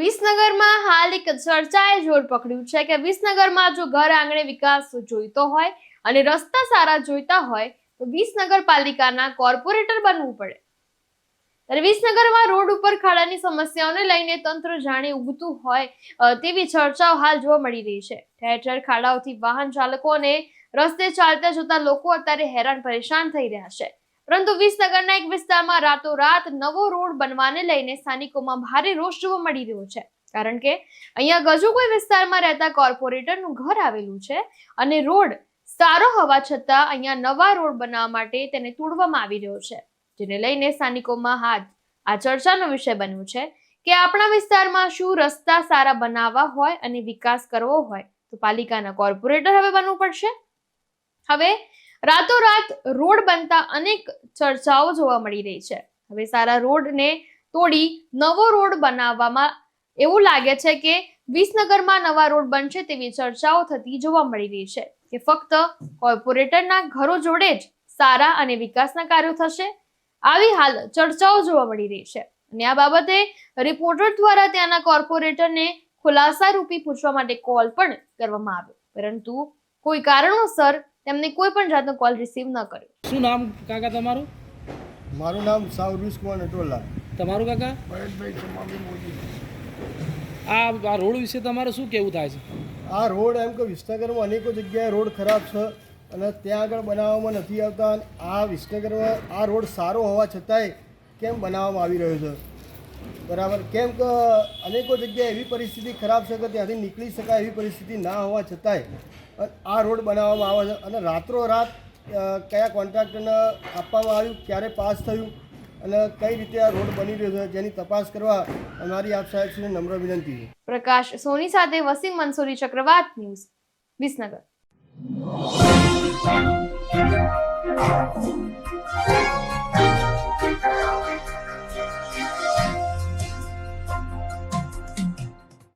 વિસનગરમાં હાલ એક ચર્ચાએ જોર પકડ્યું છે કે વિસનગરમાં જો ઘર આંગણે વિકાસ જોઈતો હોય અને રસ્તા સારા જોઈતા હોય, તો વિસનગર પાલિકાના કોર્પોરેટર બનવું પડે. ત્યારે વિસનગરમાં રોડ ઉપર ખાડાની સમસ્યાઓને લઈને તંત્ર જાણે ઉગતું હોય તેવી ચર્ચાઓ હાલ જોવા મળી રહી છે. ઠેર ઠેર ખાડાઓથી વાહન ચાલકો અને રસ્તે ચાલતા જતા લોકો અત્યારે હેરાન પરેશાન થઈ રહ્યા છે. પરંતુ વિસનગરના એક વિસ્તારમાં રાતોરાત નવો રોડ બનવાને લઈને સ્થાનિકોમાં ભારે રોષ જોવા મળી રહ્યો છે. કારણ કે અહીંયા ગજુકોઈ વિસ્તારમાં રહેતા કોર્પોરેટરનું ઘર આવેલું છે અને રોડ સારો હોવા છતાં અહીંયા નવા રોડ બનાવવા માટે તેને તોડવામાં આવી રહ્યો છે. જેને લઈને સ્થાનિકોમાં હાથ, આ ચર્ચાનો વિષય બન્યો છે કે આપણા વિસ્તારમાં શું રસ્તા સારા બનાવવા હોય અને વિકાસ કરવો હોય તો પાલિકાના કોર્પોરેટર હવે બનવું પડશે. હવે રાતોરાત રોડ બનતા અનેક ચર્ચાઓ જોવા મળી રહી છે. હવે સારા રોડને તોડી નવો રોડ બનાવવામાં એવું લાગે છે કે વિસનગરમાં નવા રોડ બનશે તેવી ચર્ચાઓ થતી જોવા મળી રહી છે કે ફક્ત કોર્પોરેટરના ઘરો જોડે જ સારા અને વિકાસના કાર્યો થશે? આવી હાલ ચર્ચાઓ જોવા મળી રહી છે અને આ બાબતે રિપોર્ટર દ્વારા ત્યાંના કોર્પોરેટરને ખુલાસા રૂપી પૂછવા માટે કોલ પણ કરવામાં આવ્યો. પરંતુ કોઈ કારણોસર તેમને કોઈ પણ જાતનો કોલ રિસીવ ન કર્યો. શું નામ કાકા તમારું? મારું નામ સાવરુષ કુમાર નટોલા તમારું કાકા? ભરતભાઈ સમાવી મોદી. આ આ રોડ વિશે તમારે શું કેવું થાય છે? આ રોડ એમ કે વિસનગરમાં અનેકો જગ્યાએ રોડ ખરાબ છે અને ત્યાં આગળ બનાવવામાં નથી આવતા અને આ વિસનગરમાં આ રોડ સારો હોવા છતાંય કેમ બનાવવામાં આવી રહ્યો છે? બરાબર? કેમ કે અનેકો જગ્યાએ એવી પરિસ્થિતિ ખરાબ છે કે ત્યાંથી નીકળી શકાય એવી પરિસ્થિતિ ના હોવા છતાંય આ રોડ બનાવવામાં આવે છે. અને રાત્રોરાત કયા કોન્ટ્રાક્ટરને આપવામાં આવ્યું, ક્યારે પાસ થયું, અને કઈ રીતે આ રોડ બની રહ્યો છે, જેની તપાસ કરવા અમારી આપ સાહેબશ્રીને નમ્ર વિનંતી છે. પ્રકાશ સોની સાથે વસીમ મંસૂરી ચક્રવાત ન્યૂઝ, વિસનગર.